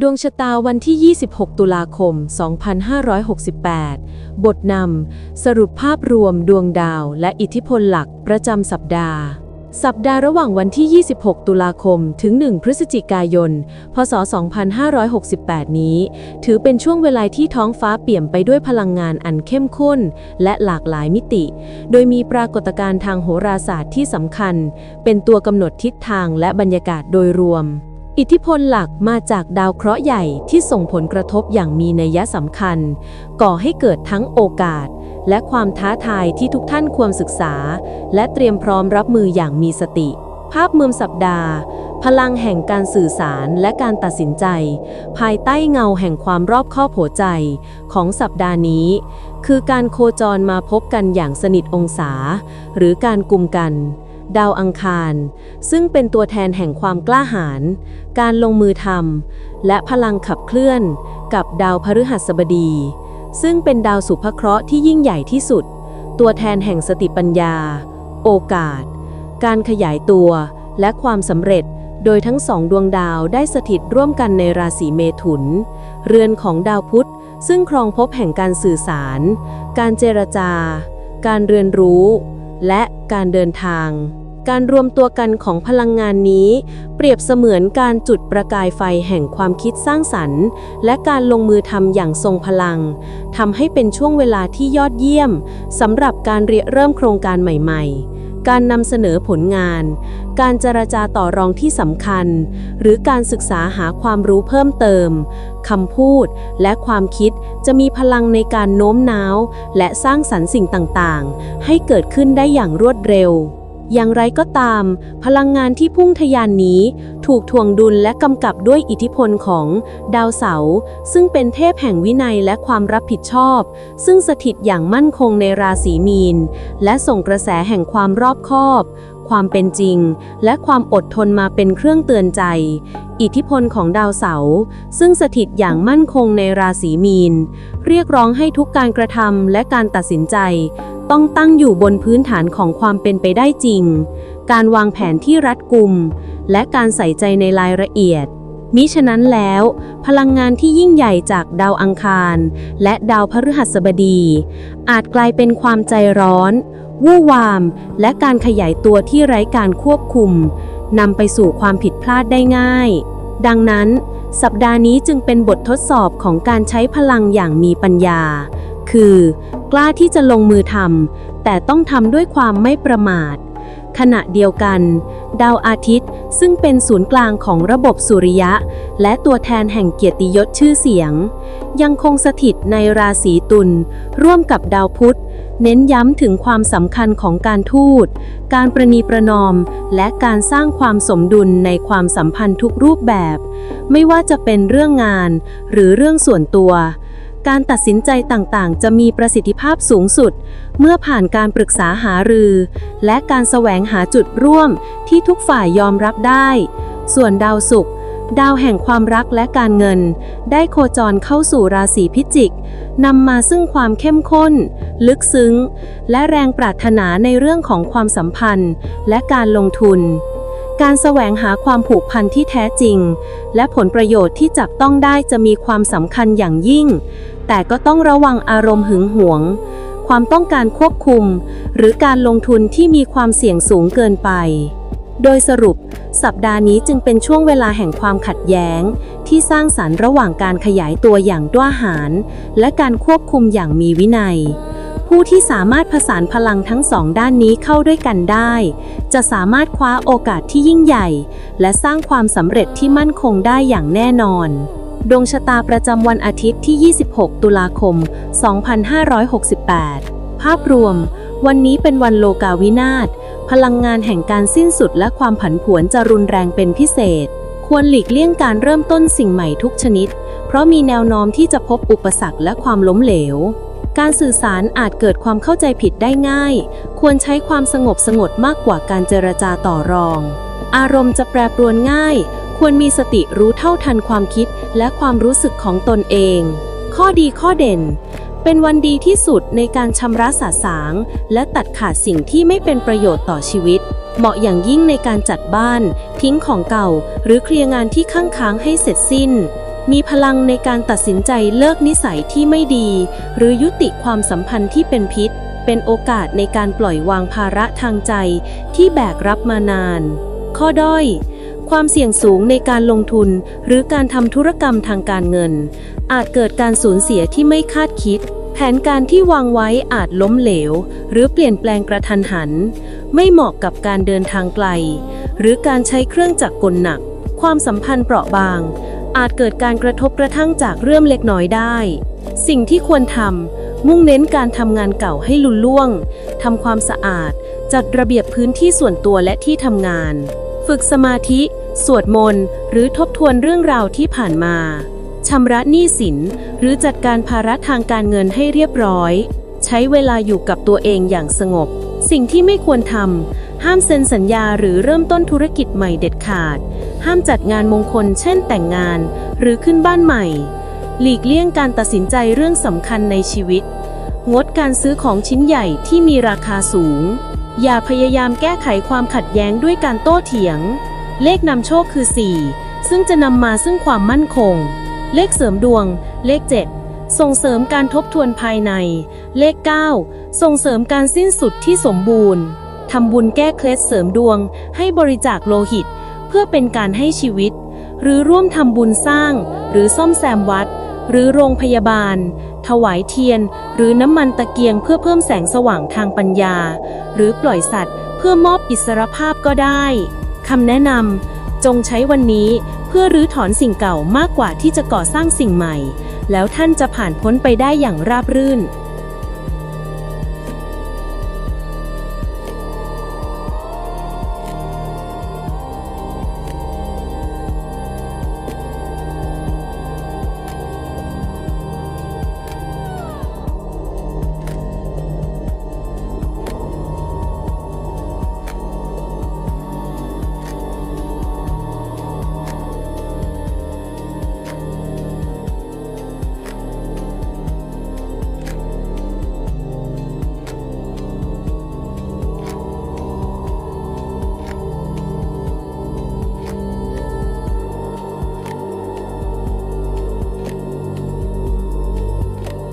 ดวงชะตาวันที่ 26 ตุลาคม 2568 บทนำ สรุปภาพรวมดวงดาวและอิทธิพลหลักประจำสัปดาห์ สัปดาห์ระหว่างวันที่ 26 ตุลาคม ถึง 1 พฤศจิกายน พศ 2568 นี้ ถือเป็นช่วงเวลาที่ท้องฟ้าเปี่ยมไปด้วยพลังงานอันเข้มข้น และหลากหลายมิติ โดยมีปรากฏการณ์ทางโหราศาสตร์ที่สำคัญ เป็นตัวกำหนดทิศทางและบรรยากาศโดยรวม อิทธิพลหลักมาจากดาวเคราะห์ใหญ่ที่ส่งผลกระทบอย่างมีนัยสำคัญ ก่อให้เกิดทั้งโอกาส และความท้าทายที่ทุกท่านควรศึกษา และเตรียมพร้อมรับมืออย่างมีสติ ภาพมือสัปดาห์ พลังแห่งการสื่อสารและการตัดสินใจ ภายใต้เงาแห่งความรอบคอบหัวใจ ของสัปดาห์นี้ คือการโคจรมาพบกันอย่างสนิทองศา หรือการกลุ่มกัน ดาวอังคาร ซึ่งเป็นตัวแทนแห่งความกล้าหาญ การลงมือทำ และพลังขับเคลื่อน กับดาวพฤหัสบดี ซึ่งเป็นดาวสุภเคราะห์ที่ยิ่งใหญ่ที่สุด ตัวแทนแห่งสติปัญญา โอกาส การขยายตัว และความสำเร็จ โดยทั้งสองดวงดาวได้สถิตร่วมกันในราศีเมถุน เรือนของดาวพุธ ซึ่งครองภพแห่งการสื่อสาร การเจรจา การเรียนรู้และการเดินทาง การรวมตัวกันของพลังงานนี้ เปรียบเสมือนการจุดประกายไฟแห่งความคิดสร้างสรรค์ และการลงมือทำอย่างทรงพลังทำให้เป็นช่วงเวลาที่ยอดเยี่ยมสำหรับการเริเริ่มโครงการใหม่ๆการนำเสนอผลงาน การเจรจาต่อรองที่สำคัญ หรือการศึกษาหาความรู้เพิ่มเติม คำพูดและความคิดจะมีพลังในการโน้มน้าว และสร้างสรรค์สิ่งต่างๆ ให้เกิดขึ้นได้อย่างรวดเร็ว อย่างไรก็ตาม พลังงานที่พุ่งทะยานนี้ ถูกทวงดุลและกำกับด้วยอิทธิพลของดาวเสาร์ซึ่งเป็นเทพแห่งวินัยและความรับผิดชอบ ซึ่งสถิตอย่างมั่นคงในราศีมีน และส่งกระแสแห่งความรอบคอบ ความเป็นจริง และความอดทนมาเป็นเครื่องเตือนใจ อิทธิพลของดาวเสาร์ซึ่งสถิตอย่างมั่นคงในราศีมีน เรียกร้องให้ทุกการกระทำและการตัดสินใจ ต้องตั้งอยู่บนพื้นฐานของความเป็นไปได้จริง การวางแผนที่รัดกุม และการใส่ใจในรายละเอียด มิฉะนั้นแล้ว พลังงานที่ยิ่งใหญ่จากดาวอังคาร และดาวพฤหัสบดี อาจกลายเป็นความใจร้อน วู่วาม และการขยายตัวที่ไร้การควบคุมนำไปสู่ความผิดพลาดได้ง่าย ดังนั้น สัปดาห์นี้จึงเป็นบททดสอบของการใช้พลังอย่างมีปัญญา คือ กล้าที่จะลงมือทำแต่ต้องทำด้วยความไม่ประมาท ขณะเดียวกัน ดาวอาทิตย์ซึ่งเป็นศูนย์กลางของระบบสุริยะ และตัวแทนแห่งเกียรติยศชื่อเสียง ยังคงสถิตในราศีตุลร่วมกับดาวพุธเน้นย้ำถึงความสำคัญของการทูต การประนีประนอม และการสร้างความสมดุลในความสัมพันธ์ทุกรูปแบบ ไม่ว่าจะเป็นเรื่องงานหรือเรื่องส่วนตัว การตัดสินใจต่างๆ จะมีประสิทธิภาพสูงสุด เมื่อผ่านการปรึกษาหารือ และการแสวงหาจุดร่วมที่ทุกฝ่ายยอมรับได้ ส่วนดาวศุกร์ดาวแห่งความรักและการเงิน ได้โคจรเข้าสู่ราศีพิจิกนำมาซึ่งความเข้มข้น ลึกซึ้ง และแรงปรารถนาในเรื่องของความสัมพันธ์ และการลงทุน การแสวงหาความผูกพันที่แท้จริง และผลประโยชน์ที่จับต้องได้จะมีความสำคัญอย่างยิ่ง แต่ก็ต้องระวังอารมณ์หึงหวง ความต้องการควบคุม หรือการลงทุนที่มีความเสี่ยงสูงเกินไป โดยสรุป สัปดาห์นี้จึงเป็นช่วงเวลาแห่งความขัดแย้ง ที่สร้างสรรค์ระหว่างการขยายตัวอย่างกล้าหาญและการควบคุมอย่างมีวินัย ผู้ที่สามารถผสานพลังทั้งสองด้านนี้เข้าด้วยกันได้ จะสามารถคว้าโอกาสที่ยิ่งใหญ่ และสร้างความสำเร็จที่มั่นคงได้อย่างแน่นอน ดวงชะตาประจำวันอาทิตย์ที่ 26 ตุลาคม 2568 ภาพรวม วันนี้เป็นวันโลกาวินาศพลังงานแห่งการสิ้นสุดและความผันผวนจะรุนแรงเป็นพิเศษ ควรหลีกเลี่ยงการเริ่มต้นสิ่งใหม่ทุกชนิด เพราะมีแนวโน้มที่จะพบอุปสรรคและความล้มเหลว การสื่อสารอาจเกิดความเข้าใจผิดได้ง่าย ควรใช้ความสงบสงบมากกว่าการเจรจาต่อรอง อารมณ์จะแปรปรวนง่าย ควรมีสติรู้เท่าทันความคิดและความรู้สึกของตนเอง ข้อดีข้อเด่น เป็นวันดีที่สุดในการชำระสาสาง และตัดขาดสิ่งที่ไม่เป็นประโยชน์ต่อชีวิต เหมาะอย่างยิ่งในการจัดบ้าน ทิ้งของเก่า หรือเคลียร์งานที่ค้างค้างให้เสร็จสิ้น มีพลังในการตัดสินใจเลิกนิสัยที่ไม่ดี หรือยุติความสัมพันธ์ที่เป็นพิษ เป็นโอกาสในการปล่อยวางภาระทางใจที่แบกรับมานาน ข้อด้อยความเสี่ยงสูงในการลงทุนหรือการทำธุรกรรมทางการเงิน อาจเกิดการสูญเสียที่ไม่คาดคิด แผนการที่วางไว้อาจล้มเหลว หรือเปลี่ยนแปลงกระทันหัน ไม่เหมาะกับการเดินทางไกล หรือการใช้เครื่องจักรกลหนัก ความสัมพันธ์เปราะบาง อาจเกิดการกระทบกระทั่งจากเรื่องเล็กน้อยได้ สิ่งที่ควรทำมุ่งเน้นการทำงานเก่าให้ลุล่วงทำความสะอาด จัดระเบียบพื้นที่ส่วนตัวและที่ทำงาน ฝึกสมาธิ สวดมนต์ หรือทบทวนเรื่องราวที่ผ่านมาชำระหนี้สิน หรือจัดการภาระทางการเงินให้เรียบร้อย ใช้เวลาอยู่กับตัวเองอย่างสงบ สิ่งที่ไม่ควรทำห้ามเซ็นสัญญาหรือเริ่มต้นธุรกิจใหม่เด็ดขาด ห้ามจัดงานมงคลเช่นแต่งงาน หรือขึ้นบ้านใหม่ หลีกเลี่ยงการตัดสินใจเรื่องสำคัญในชีวิต งดการซื้อของชิ้นใหญ่ที่มีราคาสูง อย่าพยายามแก้ไขความขัดแย้งด้วยการโต้เถียง เลขนำโชคคือ 4 ซึ่งจะนำมาซึ่งความมั่นคง เลขเสริมดวง เลข 7 ส่งเสริมการทบทวนภายใน เลข 9 ส่งเสริมการสิ้นสุดที่สมบูรณ์ทำบุญแก้เคล็ดเสริมดวง ให้บริจาคโลหิต เพื่อเป็นการให้ชีวิต หรือร่วมทำบุญสร้าง หรือซ่อมแซมวัด หรือโรงพยาบาล ถวายเทียน หรือน้ำมันตะเกียงเพื่อเพิ่มแสงสว่างทางปัญญา หรือปล่อยสัตว์ เพื่อมอบอิสรภาพก็ได้คำแนะนำจงใช้วันนี้เพื่อรื้อถอนสิ่งเก่ามากกว่าที่จะก่อสร้างสิ่งใหม่ แล้วท่านจะผ่านพ้นไปได้อย่างราบรื่น